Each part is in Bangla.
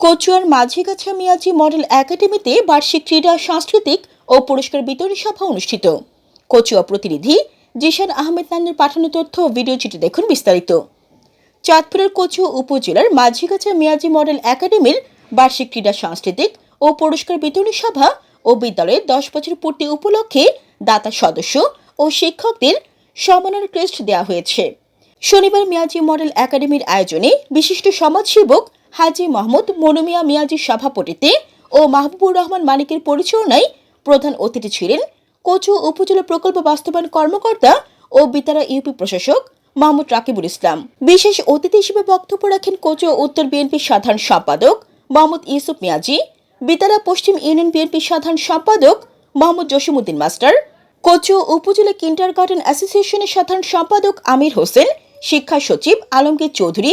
কচুয়ার মাঝিগাছা মিয়াজি মডেল একাডেমিতে বার্ষিক ক্রীড়া, সাংস্কৃতিক ও পুরস্কার বিতরণী সভা অনুষ্ঠিত। কচুয়া প্রতিনিধি জিশান আহমেদ নান্নের পাঠানো তথ্য ও ভিডিও চিত্রে দেখুন বিস্তারিত। চাঁদপুরের কচুয়া উপজেলার মাঝিগাছা মিয়াজি মডেল একাডেমির বার্ষিক ক্রীড়া, সাংস্কৃতিক ও পুরস্কার বিতরণী সভা ও বিদ্যালয়ের দশ বছর পূর্তি উপলক্ষে দাতা সদস্য ও শিক্ষকদের সম্মাননা ক্রেস্ট দেওয়া হয়েছে। শনিবার মিয়াজি মডেল একাডেমির আয়োজনে বিশিষ্ট সমাজসেবক হাজি মোহাম্মদ মনুমিয়া মিয়াজির সভাপতিতে ও মাহবুবুর রহমান মালিকের পরিচালনায় প্রধান অতিথি ছিলেন কচু উপজেলা প্রকল্প বাস্তবায়ন কর্মকর্তা ও বিতারা ইউপি প্রশাসক মোহাম্মদ রাকিবুল ইসলাম। বিশেষ অতিথি হিসেবে বক্তব্য রাখেন কোচো উত্তর বিএনপির সাধারণ সম্পাদক মোহাম্মদ ইউসুফ মিয়াজি, বিতারা পশ্চিম ইউনিয়ন বিএনপির সাধারণ সম্পাদক মোহাম্মদ জসিমুদ্দিন মাস্টার, কোচো উপজেলা কিন্ডার গার্ডেন অ্যাসোসিয়েশনের সাধারণ সম্পাদক আমির হোসেন, শিক্ষা সচিব আলমগীর চৌধুরী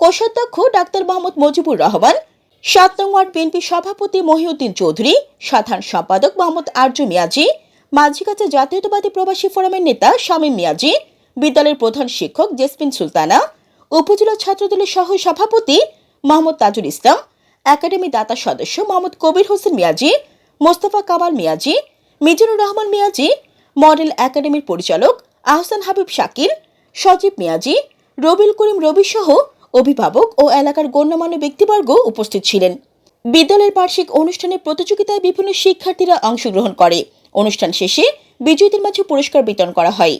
কোষাধ্যক্ষ ডাক্তার মোহাম্মদ মজিবুর রহমান, সাত নং ওয়ার্ড বিএনপি সভাপতি মহিউদ্দিন চৌধুরী, সাধারণ সম্পাদক মোহাম্মদ আরজু মিয়াজি, মাঝিগাছা জাতীয়তাবাদী প্রবাসী ফোরামের নেতা শামীম মিয়াজি, বিদ্যালয়ের প্রধান শিক্ষক জেসমিন সুলতানা, উপজেলা ছাত্রদলের সহ সভাপতি মোহাম্মদ তাজুল ইসলাম, একাডেমি দাতা সদস্য মোহাম্মদ কবির হোসেন মিয়াজি, মোস্তফা কামাল মিয়াজি, মিজানুর রহমান মিয়াজি, মডেল একাডেমির পরিচালক আহসান হাবিব শাকিল, সজীব মিয়াজি রবিল করিম রবি সহ অভিভাবক ও এলাকার গণ্যমান্য ব্যক্তিবর্গ উপস্থিত ছিলেন। বিদ্যালয়ের বার্ষিক অনুষ্ঠানে প্রতিযোগিতায় বিভিন্ন শিক্ষার্থীরা অংশগ্রহণ করে। অনুষ্ঠান শেষে বিজয়ীদের মাঝে পুরস্কার বিতরণ করা হয়।